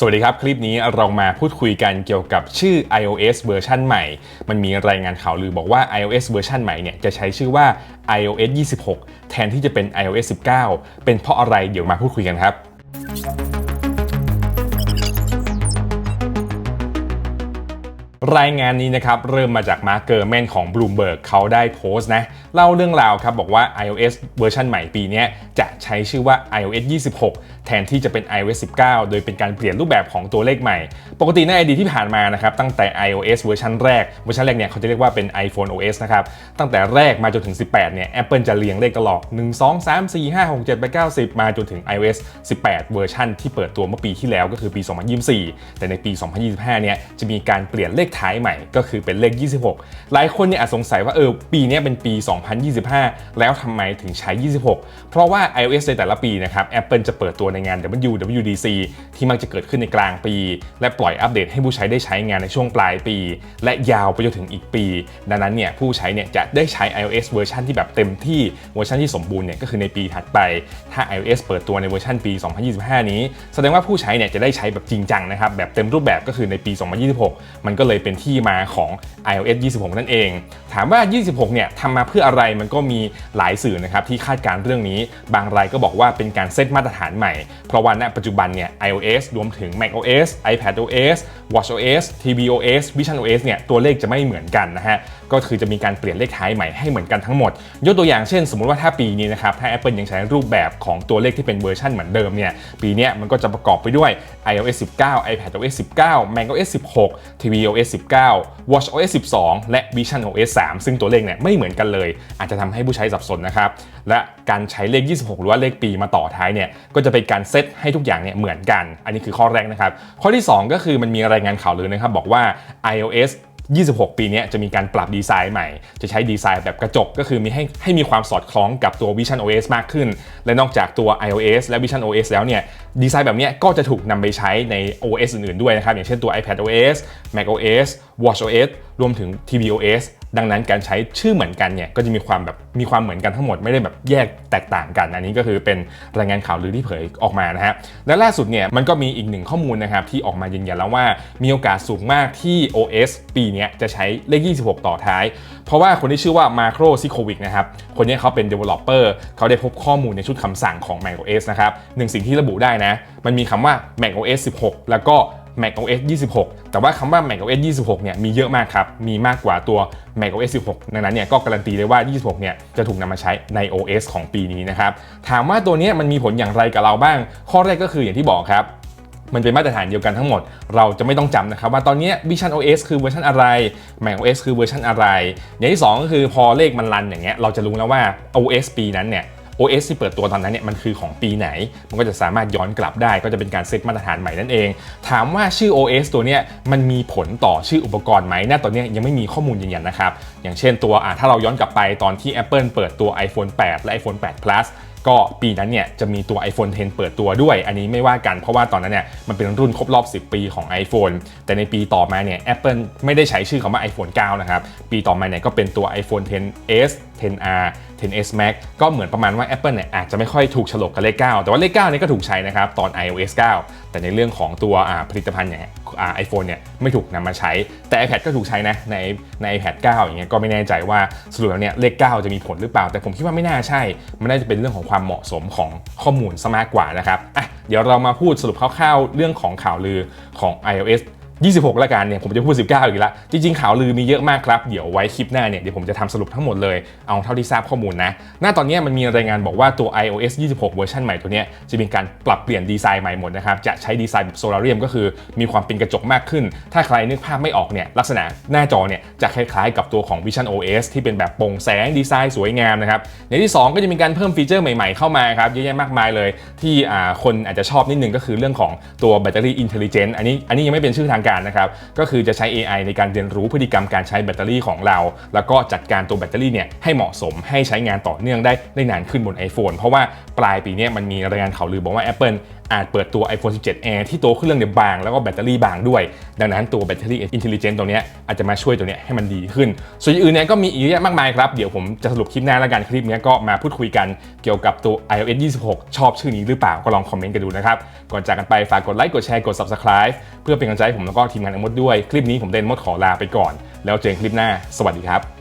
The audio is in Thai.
สวัสดีครับ คลิปนี้เรามาพูดคุยกันเกี่ยวกับชื่อ iOS เวอร์ชันใหม่ มันมีรายงานข่าวลือบอกว่า iOS เวอร์ชันใหม่เนี่ยจะใช้ชื่อว่า iOS 26 แทนที่จะเป็น iOS 19 เป็นเพราะอะไรเดี๋ยวมาพูดคุยกันครับ รายงานนี้นะครับเริ่มมาจากมาร์เกอร์แมนของ Bloomberg เขาได้โพสต์นะเล่าเรื่องราวครับบอกว่า iOS เวอร์ชันใหม่ปีนี้จะใช้ชื่อว่า iOS 26 แทนที่จะเป็น iOS 19 โดยเป็นการเปลี่ยนรูปแบบของตัวเลขใหม่ ปกติในอดีตที่ผ่านมานะครับตั้งแต่ iOS เวอร์ชันแรกเวอร์ชันแรกเนี่ยเขาจะเรียกว่าเป็น iPhone OS นะครับตั้งแต่แรกมาจนถึง 18 เนี่ย Apple จะเรียงเลขตลอด 1 2 3 4 5 6 7 8 9 10 มาจนถึง iOS 18 เวอร์ชันที่เปิดตัวเมื่อปีที่แล้วก็คือปี 2024 แต่ในปี 2025 เนี่ยจะมีการเปลี่ยนเลขท้ายใหม่ก็คือเป็นเลข 26 หลายคนเนี่ยอาจสงสัยว่าเออปีนี้เป็นปี 2025 แล้วทำไมถึงใช้ 26 เพราะว่า iOS ในแต่ละปีนะครับ Apple จะเปิดตัวในงาน WWDC ที่มักจะเกิดขึ้นในกลางปี และปล่อยอัปเดตให้ผู้ใช้ได้ใช้งานในช่วงปลายปี และยาวไปจนถึงอีกปี ดังนั้นเนี่ยผู้ใช้เนี่ยจะได้ใช้ iOS เวอร์ชันที่แบบเต็มที่เวอร์ชันที่สมบูรณ์เนี่ยก็คือในปีถัดไป ถ้า iOS เปิดตัวในเวอร์ชันปี 2025 นี้ แสดงว่าผู้ใช้เนี่ยจะได้ใช้แบบจริงจังนะครับแบบเต็มรูปแบบก็คือในปี 2026 มันก็เลยเป็นที่มาของ iOS 26 นั่นเอง ถามว่า 26 เนี่ยทำมาเพื่ออะไรมันก็มีหลายสื่อนะครับที่คาดการณ์เรื่องนี้ บางรายก็บอกว่าเป็นการเซตมาตรฐานใหม่ เพราะว่าณปัจจุบันเนี่ย iOS รวมถึง macOS iPadOS watchOS tvOS visionOS เนี่ยตัวเลขจะไม่เหมือนกันนะฮะก็คือจะมีการเปลี่ยนเลขท้ายใหม่ให้เหมือนกันทั้งหมด ยกตัวอย่างเช่น สมมุติว่าถ้าปีนี้นะครับถ้า Apple ยังใช้รูปแบบของตัวเลขที่เป็นเวอร์ชันเหมือนเดิมเนี่ยปีนี้มันก็จะประกอบไปด้วย iOS 19 iPadOS 19 macOS 16 tvOS 19 watchOS 12 และ visionOS 3 ซึ่งตัวเลขเนี่ยไม่เหมือนกันเลย อาจจะทำให้ผู้ใช้สับสนนะครับ และการใช้เลข 26 หรือว่าเลขปีมาต่อท้ายเนี่ยก็จะเป็นการเซตให้ทุกอย่างเนี่ยเหมือนกัน อันนี้คือข้อแรกนะครับ ข้อที่ 2 ก็คือมันมีรายงานข่าวลือนะครับบอกว่า iOS 26 ปีนี้จะมีการปรับดีไซน์ใหม่ จะใช้ดีไซน์แบบกระจกก็คือมีให้ให้มีความสอดคล้องกับตัว Vision OS มากขึ้น และนอกจากตัว iOS และ Vision OS แล้วเนี่ยดีไซน์แบบนี้ก็จะถูกนำไปใช้ใน OS อื่นๆด้วยนะครับ อย่างเช่นตัว iPad OS Mac OS Watch OS รวมถึง tvOS ดังนั้นการใช้ชื่อเหมือนกันเนี่ยก็จะมีความแบบมีความเหมือนกันทั้งหมดไม่ได้แบบแยกแตกต่างกันอันนี้ก็คือเป็นรายงานข่าวลือที่เผยออกมานะฮะและล่าสุดเนี่ยมันก็มีอีกหนึ่งข้อมูลนะครับที่ออกมายืนยันแล้วว่ามีโอกาสสูงมากที่ OS ปีนี้จะใช้เลข 26 ต่อท้าย เพราะว่าคนที่ชื่อว่ามาโครซิโควิกนะครับคนนี้เขาเป็น developer เขาได้พบข้อมูลในชุดคำสั่งของ macOS นะครับหนึ่งสิ่งที่ระบุได้นะมันมีคำว่า macOS 16 แล้วก็ macOS 26 แต่ว่าคำว่า macOS 26 เนี่ยมีเยอะมากครับ มีมากกว่าตัว macOS 16 ดังนั้นเนี่ยก็การันตีได้ว่า 26 เนี่ยจะถูกนำมาใช้ใน OS ของปีนี้นะครับ ถามว่าตัวนี้มันมีผลอย่างไรกับเราบ้าง ข้อแรกก็คืออย่างที่บอกครับมันเป็นมาตรฐานเดียวกันทั้งหมด เราจะไม่ต้องจำนะครับว่าตอนนี้ Vision OS คือเวอร์ชันอะไร Mac OS คือเวอร์ชันอะไร อย่างที่ 2 ก็คือพอเลขมันรันอย่างเงี้ยเราจะรู้แล้วว่า OS ปีนั้นเนี่ย OS ที่เปิดตัวตอนนั้นเนี่ยมันคือของปีไหน มันก็จะสามารถย้อนกลับได้ ก็จะเป็นการเซตมาตรฐานใหม่นั่นเอง ถามว่าชื่อ OS ตัวเนี้ยมันมีผลต่อชื่ออุปกรณ์ไหมณตอนนี้ยังไม่มีข้อมูลยืนยันนะครับ อย่างเช่นตัวถ้าเราย้อนกลับไปตอนที่ Apple เปิดตัว iPhone 8 และ iPhone 8 Plus ก็ปีนั้นเนี่ยจะมีตัว iPhone 10 เปิดตัวด้วย อันนี้ไม่ว่ากันเพราะว่าตอนนั้นเนี่ยมันเป็นรุ่นครบรอบ 10 ปีของ iPhone แต่ในปีต่อมาเนี่ย Apple ไม่ได้ใช้ชื่อคำว่า iPhone 9 นะครับ ปีต่อมาเนี่ยก็เป็นตัว iPhone 10s 10r 10s Max ก็เหมือนประมาณว่า Apple เนี่ยอาจจะไม่ค่อยถูกฉลกกับเลข 9 แต่ว่าเลข9นี่ก็ถูกใช้นะครับตอน iOS 9 แต่ในเรื่องของตัวผลิตภัณฑ์อย่าง ไอโฟนเนี่ยไม่ถูกนำมาใช้ แต่ iPad ก็ถูกใช้นะในใน iPad 9 อย่างเงี้ยก็ไม่แน่ใจว่าสรุปแล้วเนี่ยเลข 9 จะมีผลหรือเปล่า แต่ผมคิดว่าไม่น่าใช่ มันน่าจะเป็นเรื่องของความเหมาะสมของข้อมูลซะมากกว่านะครับอะเดี๋ยวเรามาพูดสรุปคร่าวๆเรื่องของข่าวลือของ iOS 26 ละกันเนี่ยผมจะพูด 19 อีกแล้วจริงๆข่าวลือมีเยอะมากครับ เดี๋ยวไว้คลิปหน้าเนี่ยเดี๋ยวผมจะทำสรุปทั้งหมดเลย เอาเท่าที่ทราบข้อมูลนะ หน้าตอนนี้มันมีรายงานบอกว่าตัว iOS 26 เวอร์ชันใหม่ตัวนี้จะมีการปรับเปลี่ยนดีไซน์ใหม่หมดนะครับ จะใช้ดีไซน์แบบโซลาริยมก็คือมีความเป็นกระจกมากขึ้น ถ้าใครนึกภาพไม่ออกเนี่ยลักษณะหน้าจอเนี่ยจะคล้ายๆ กับตัวของ Vision OS ที่เป็นแบบโปร่งแสงดีไซน์สวยงามนะครับอย่างที่ 2 ก็จะมีการเพิ่มฟีเจอร์ใหม่ๆเข้ามาครับเยอะแยะมากมายเลย ที่คนอาจจะชอบนิดนึงก็คือเรื่องของตัวแบตเตอรี่อินเทลเจนต์อันนี้อันนี้ยังไม่เป็นชื่อทางการนะครับก็คือจะใช้ AI ในการเรียนรู้พฤติกรรมการใช้แบตเตอรี่ของเรา แล้วก็จัดการตัวแบตเตอรี่เนี่ยให้เหมาะสมให้ใช้งานต่อเนื่องได้ได้นานขึ้นบน iPhone เพราะว่าปลายปีนี้มันมีรายงานข่าวลือบอกว่า Apple อาจเปิดตัว iPhone 17 Air ที่ตัวเครื่องเนี่ยบาง แล้วก็แบตเตอรี่บางด้วย ดังนั้นตัวแบตเตอรี่ Intelligent ตัวนี้อาจจะมาช่วยตัวนี้ให้มันดีขึ้น ส่วนอื่นเนี่ยก็มีอีกเยอะมากมายครับ เดี๋ยวผมจะสรุปคลิปหน้าแล้วกัน คลิปนี้ก็มาพูดคุยกันเกี่ยวกับตัว iOS 26 ชอบชื่อนี้หรือเปล่าก็ลองคอมเมนต์กันดูนะครับ ก่อนจากกันไปฝากกดไลค์กดแชร์กด Subscribe เพื่อเป็นกำลังใจให้ผมแล้วก็ทีมงานอมดด้วยคลิปนี้ผมเดนมดขอลาไปก่อน แล้วเจอกันคลิปหน้า สวัสดีครับ